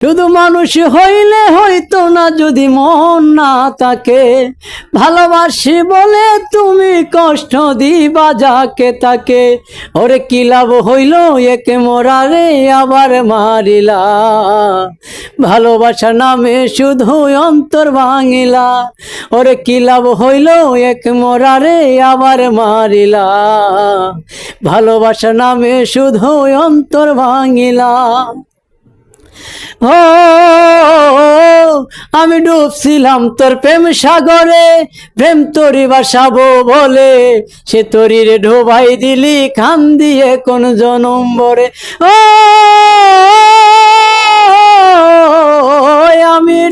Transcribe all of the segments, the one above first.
শুধু মানুষ হইলে হইতো না, যদি মন না তাকে ভালোবাসি বলে তুমি কষ্ট দিবা যাকে তাকে। ওরে কি লাভ হইল একে মোরারে আবার মারিলা? ভালোবাসা নামে শুধু অন্তর ভাঙিলা। ওরে কি লাভ হইল এক মোরারে আবার মারিলা? ভালোবাসা নামে শুধু অন্তর ভাঙিলা। ও আমি ডুবছিলাম তোর প্রেম সাগরে, প্রেম তরি বাসাবো বলে। সে তরির ঢোবাই দিলি খান দিয়ে কোন জনম বরে। ও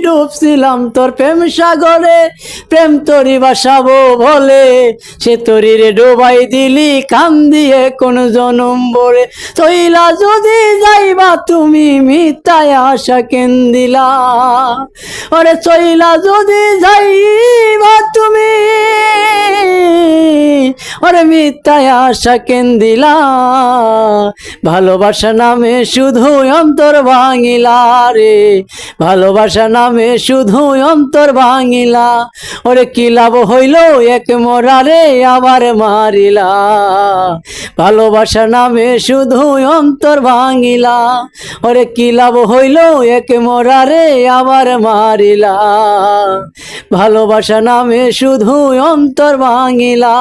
ডুবছিলাম তোর প্রেম সাগরে, প্রেম তরি বাসাবো বলে। সে তরি রে ডুবাই দিলি কান দিয়ে কোন জনম বরে তৈলা যদি যাইবা তুমি মিথ্যায় আশা কেন দিলা। ওরে চইলা যদি যাইবা মিথ্যায় আশা কেন দিলা ভালোবাসা নামে শুধু অন্তর ভাঙিলা রে। ভালোবাসা নামে শুধু অন্তর ভাঙিলা, ওরে কি লাভ হইল এক মরারে আবার মারিলা। ভালোবাসা নামে শুধু অন্তর ভাঙিলা, ওরে কি লাভ হইল এক মরারে আবার মারিলা। ভালোবাসা নামে শুধু অন্তর ভাঙিলা।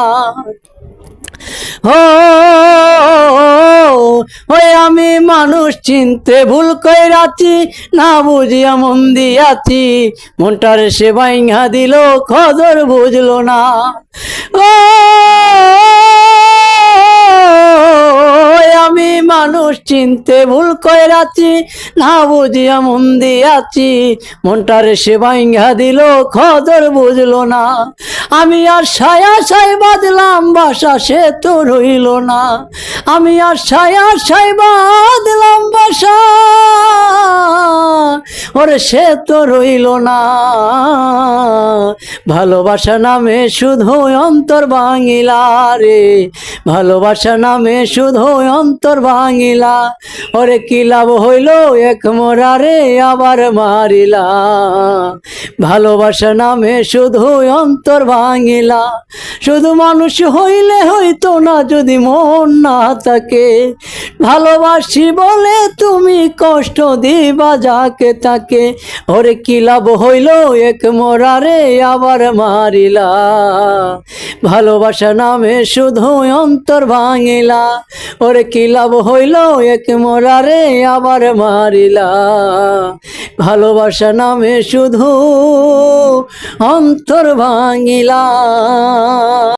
ওই আমি মানুষ চিনতে ভুল কইরাছি না বুঝিয়া মন দিয়াছি মনটার সে বাইঙ্গা দিল খদর বুঝলো না ও মানুষ চিনতে ভুল কইরাছি না বুঝিয়া মন দিয়াছি মনটারে সে বাইঙ্গা দিল, খদর বুঝলো না। আমি আর সায়া সাই বাদলাম বাসা সে তো রইল না। আমি আর সায়া সাই বাদলাম বাসা। ওরে সে তো রইল না। ভালোবাসা নামে শুধু অন্তর ভাঙিলা রে। ভালোবাসা নামে শুধু অন্তর ভাঙিলা ওরে কি লাভ হইল এক মোরা রে আবার মারিলা। ভালোবাসা নামে শুধু অন্তর ভাঙিলা শুধু মানুষ হইলে হইতো না যদি মন না থাকে। ভালোবাসি বলে তুমি কষ্ট দিবা যাকে তাকে। ওরে কি লাভ হইল? এক মোরারে আবার মারিলা। ভালোবাসা নামে শুধু অন্তর ভাঙিলা। ওরে কি লাভ হইল? এক মোরারে আবার মারিলা। ভালোবাসা নামে শুধু অন্তর ভাঙিলা।